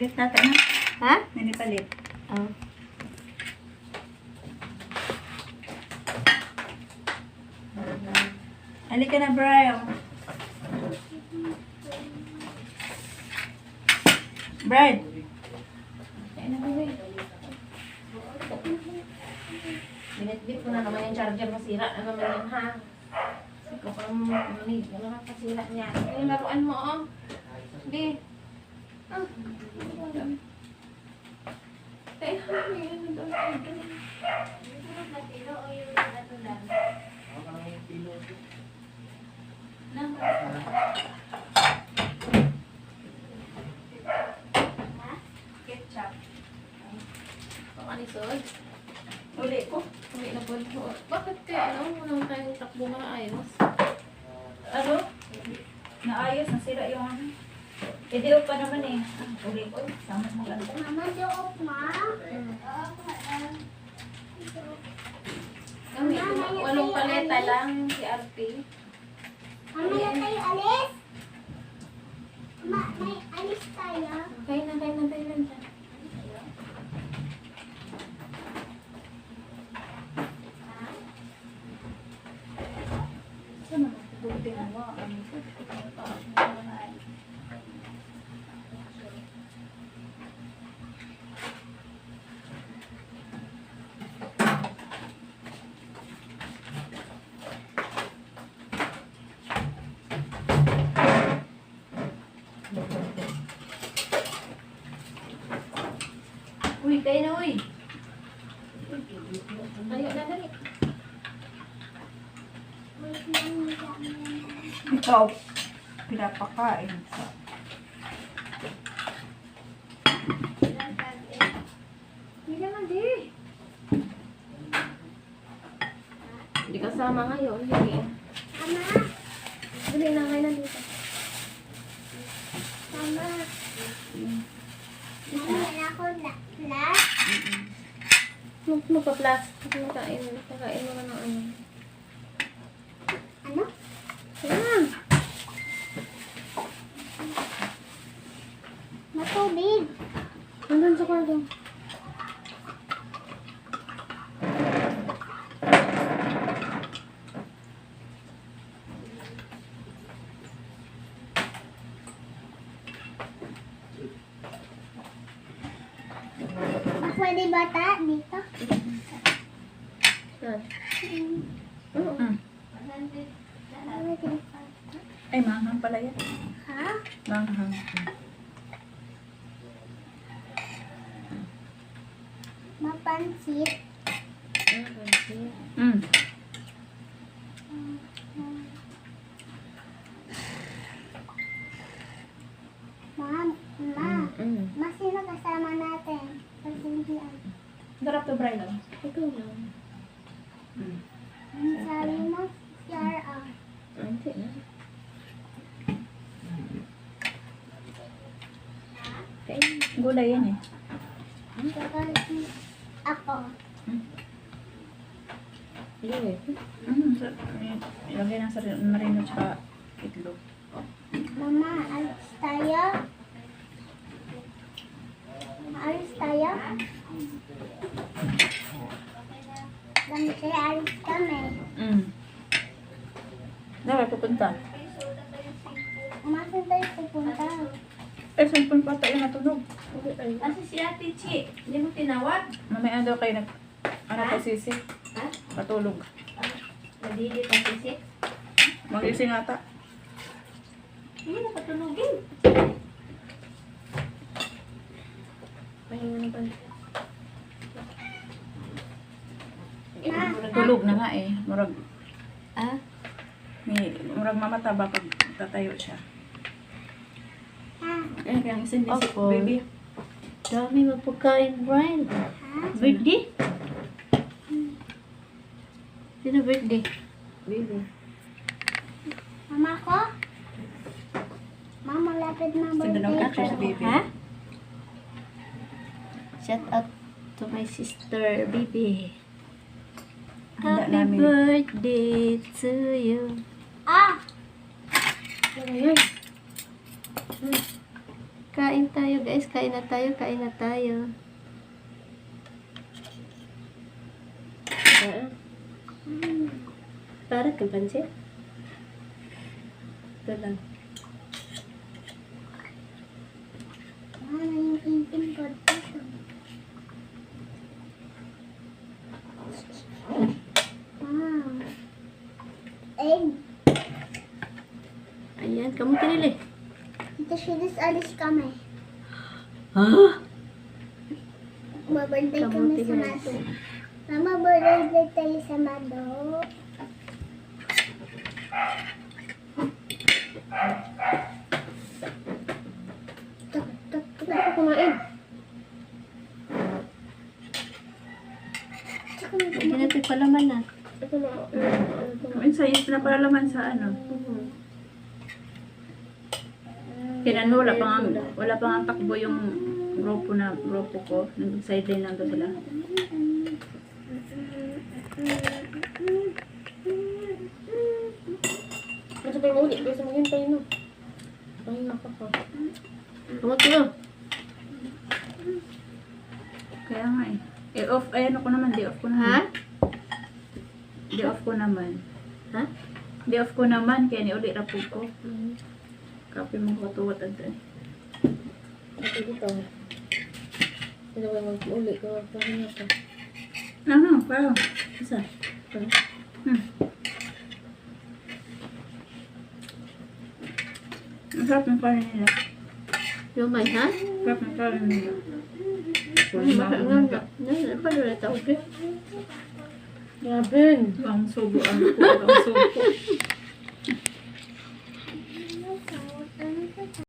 Pinilit natin na. Ha? Ninipalit. Oh. Halika na, Brian. Brian. Na. Binitbit ko na naman yung charger masira na naman yun ha. Ikaw pa naman manig. Ano nga pasira niya? Yung laruan mo oh. Di. Ah. Kaya ano yun? Ketchup. Pakanisod. Uli ko. Uwi na po. Bakit kaya ano? Walang tayong takbo na ayos. Ano? Naayos, nasira yung ano. Idiop pa naman eh. Uli ko. Sama mo lang. Mama, doop ma. Kami, walong paleta lang yung CRP. Mama, na tayo alis. Ma, may alis tayo. Kaya na, kaya na, kaya na. Saan naman? Buti na mo. Ano kayo na uy. Tayo na, dali. Ikaw, pinapakain sa... Hindi naman, di. Hindi kasama ngayon, hindi. Mama, Dali na, kaya na dito. mama. Mama, na ako na. Plus. Mag magpa-plus. Magkain, magkakain mo ka ng ano. Ano? Ayan. Matubig. Nandun sa kwarto. Pwede bata dito? Hmm. Oo. Bata. Ay, manghang pala yan. Ha? Manghang. Mapansit. Ah, pansit. Mm. Ma'am, ma. Mm. Ma, sino kasama natin? Pasindihan. Darap to Brian. oh. Ikaw lang. Ang sabi mo. Ah, Hindi na. Gulay yan eh. Ako. Eh. Mm, sa, ilagay ng sarili, marino tsaka itlog. Mama, alis tayo. Alis tayo. Kami kaya alis kami. Mm. Dapat pupunta. Umasan tayo pupunta. Eh, cellphone pa tayo natunog. Kasi si Ate Chi, hindi mo tinawag? Mamaya daw kayo nag... Ano pa sisi? Ha? Patulog. Nadilit ang sisi? Magising ata. Hindi na patulogin. Pahinga na pa. Tulog na nga eh. Murag, Ah? may, murag mamataba pag tatayo siya. Eh, kaya ang isin Opo. baby. Dami magpagkain, Brian. Ha? Birthday? Sino birthday? Baby. Mama ko? Mama, lapit na Sino daw birthday sa baby? Ha? Shout out to my sister, baby. Happy namin. birthday to you. Ah! Ano yan? kain tayo guys. Kain na tayo, kain na tayo. Ah. Para kang? Ito lang. Ah, nangingin ko dito. Ah. Egg. Ayan, kamu pinili. Ito silis alis kami. Ha? Babirthday kami Kamuti, sa. Mado. Mama, birthday tayo sa. Ako kumain. Hindi natin palaman na. Ito na. Science na palalaman sa ano. Kailan wala pa nga, wala pa nga takbo yung grupo na grupo ko. Nag-sideline lang sila. Ano pa yung uli? Kasi maghintay no. Pahinga ka pa. Kamuti mo. Kaya nga eh. Eh off, ay ano ko naman, di off ko Ha? naman. Di off ko naman. Ha? Di off ko naman, kaya ni uli rapod ko. Kapi mo ko tuwat at eh. Ito dito. Ano ba mag-uli? Kaya pahinga ka. Ano, parang. Isa. Hmm. Ang sarap ng kanin nila. Yung may ha? Sarap ng kanin nila. Grabe. Ang subo, ang subo, ang subo.